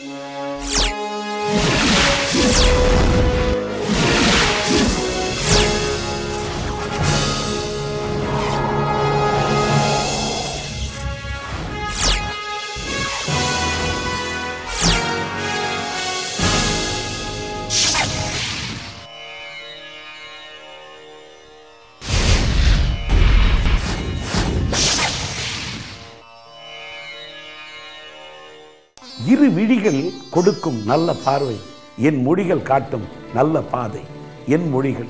Thank you. இரு விழிகள் கொடுக்கும் நல்ல பார்வை என் மொழிகள் காட்டும் நல்ல பாதை என் மொழிகள்.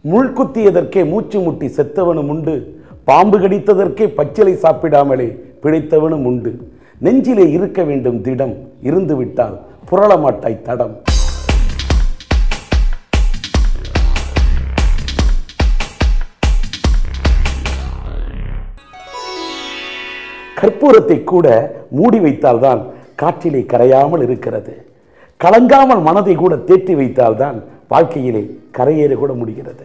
முள் குத்தியதற்கே மூச்சு முட்டி செத்தவனும் உண்டு பாம்பு கடித்ததற்கே பச்சிலை சாப்பிடாமலே பிழைத்தவனும் உண்டு. நெஞ்சிலே இருக்க வேண்டும் திடம் இருந்துவிட்டால் புரளமாட்டாய் தடம். கற்பூரத்தை கூட மூடி வைத்தால்தான் காற்றிலே கரையாமல் இருக்கிறது. கலங்காமல் மனதை கூட தேற்றி வைத்தால்தான் வாழ்க்கையிலே கரையேற கூட முடிகிறது.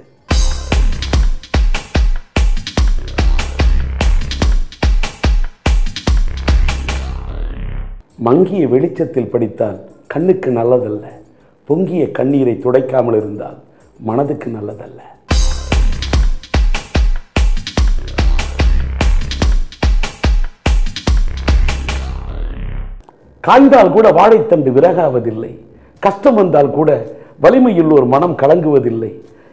மங்கிய வெளிச்சத்தில் படித்தால் கண்ணுக்கு நல்லதல்ல. பொங்கிய கண்ணீரை துடைக்காமல் இருந்தால் மனதுக்கு நல்லதல்ல. காய்ந்தால் கூட வாழைத்தண்டு விறகாவதில்லை. கஷ்டம் வந்தால் கூட வலிமையுள்ளோர் மனம் கலங்குவதில்லை.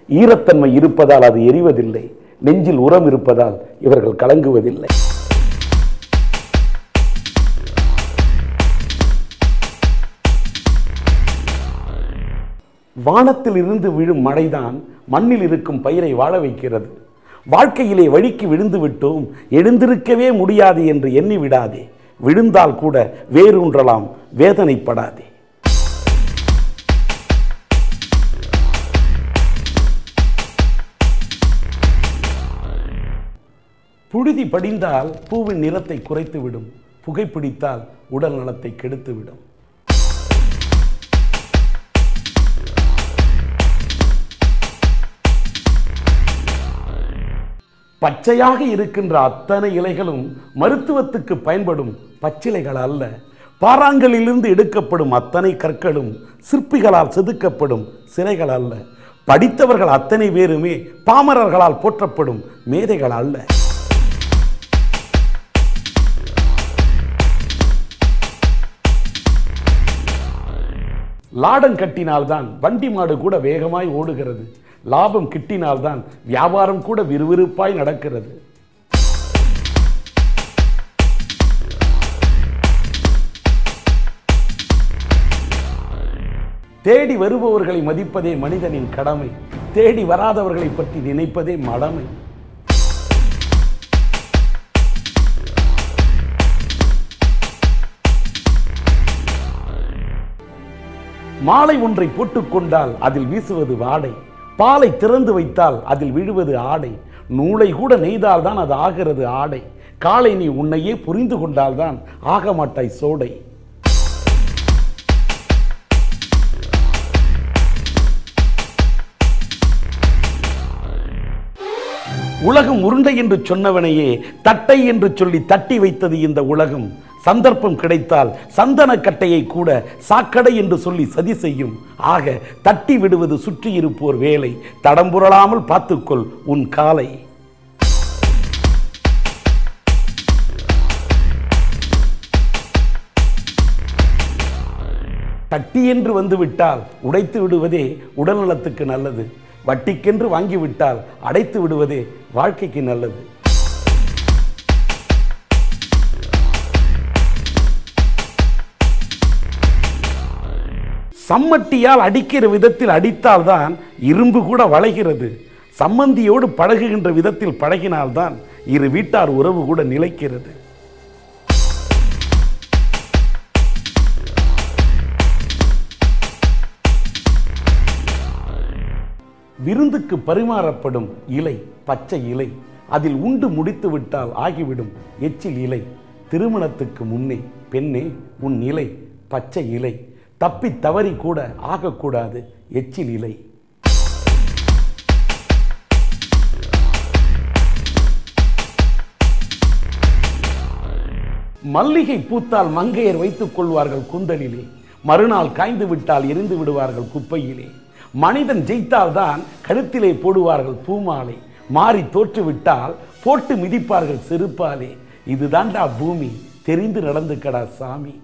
ஈரத்தன்மை இருப்பதால் அது எரிவதில்லை. நெஞ்சில் உரம் இருப்பதால் இவர்கள் கலங்குவதில்லை. வானத்தில் இருந்து விழும் மழைதான் மண்ணில் இருக்கும் பயிரை வாழ வைக்கிறது. வாழ்க்கையிலே வழிக்கு விழுந்து விட்டோம். எழுந்திருக்கவே முடியாது என்று எண்ணி விடாதே. விழுந்தால் கூட வேரூன்றலாம். வேதனைப்படாதே. புழுதி படிந்தால் பூவின் நிறத்தை குறைத்துவிடும். புகைப்பிடித்தால் உடல் நலத்தை கெடுத்துவிடும். பச்சையாக இருக்கின்ற அத்தனை இலைகளும் மருத்துவத்துக்கு பயன்படும் பச்சிலைகள் அல்ல. பாறாங்கலிலிருந்து எடுக்கப்படும் அத்தனை கற்களும் சிற்பிகளால் செதுக்கப்படும் சிலைகள் அல்ல. படித்தவர்கள் அத்தனை பேருமே பாமரர்களால் போற்றப்படும் மேதைகள் அல்ல. லாடம் கட்டினால்தான் வண்டி மாடு கூட வேகமாய் ஓடுகிறது. லாபம் கிட்டினால்தான் வியாபாரம் கூட விறுவிறுப்பாய் நடக்கிறது. தேடி வருபவர்களை மதிப்பதே மனிதனின் கடமை. தேடி வராதவர்களை பற்றி நினைப்பதே மடமை. மாலை ஒன்றை போட்டுக்கொண்டால் அதில் வீசுவது வாடை. பாலை திறந்து வைத்தால் அதில் விழுவது ஆடை. நூலை கூட நெய்தால் தான் அது ஆகிறது ஆடை. காலை நீ உன்னையே புரிந்து கொண்டால்தான் ஆக மாட்டாய் சோடை. உலகம் உருண்டை என்று சொன்னவனையே தட்டை என்று சொல்லி தட்டி வைத்தது இந்த உலகம். சந்தர்ப்பம் கிடைத்தால் சந்தன கட்டையை கூட சாக்கடை என்று சொல்லி சதி செய்யும். ஆக தட்டி விடுவது சுற்றி இருப்போர் வேலை. தடம்புரளாமல் பார்த்துக்கொள் உன் காலை. தட்டி என்று வந்துவிட்டால் உடைத்து விடுவதே உடல் நலத்துக்கு நல்லது. வட்டிக்கென்று வாங்கிவிட்டால் அடைத்து விடுவதே வாழ்க்கைக்கு நல்லது. சம்மட்டியால் அடிக்கிற விதத்தில் அடித்தால்தான் இரும்பு கூட வளைகிறது. சம்மந்தியோடு பழகுகின்ற விதத்தில் பழகினால்தான் இரு வீட்டார் உறவு கூட நிலைக்கிறது. விருந்துக்கு பரிமாறப்படும் இலை பச்சை இலை அதில் உண்டு முடித்து விட்டால் ஆகிவிடும் எச்சில் இலை. திருமணத்துக்கு முன்னே பெண்ணே உன் இலை பச்சை இலை. தப்பி தவறி கூட ஆகக்கூடாது. எச்சில் இலை. மல்லிகை பூத்தால் மங்கையர் வைத்துக் கொள்வார்கள் குந்தலிலே. மறுநாள் காய்ந்து விட்டால் எரிந்து விடுவார்கள் குப்பையிலே. மனிதன் ஜெயித்தால்தான் கழுத்திலே போடுவார்கள் பூமாலை. மாறி தோற்றுவிட்டால் போட்டு மிதிப்பார்கள் செருப்பாலே. இதுதான்டா பூமி. தெரிந்து நடந்துக்கடா சாமி.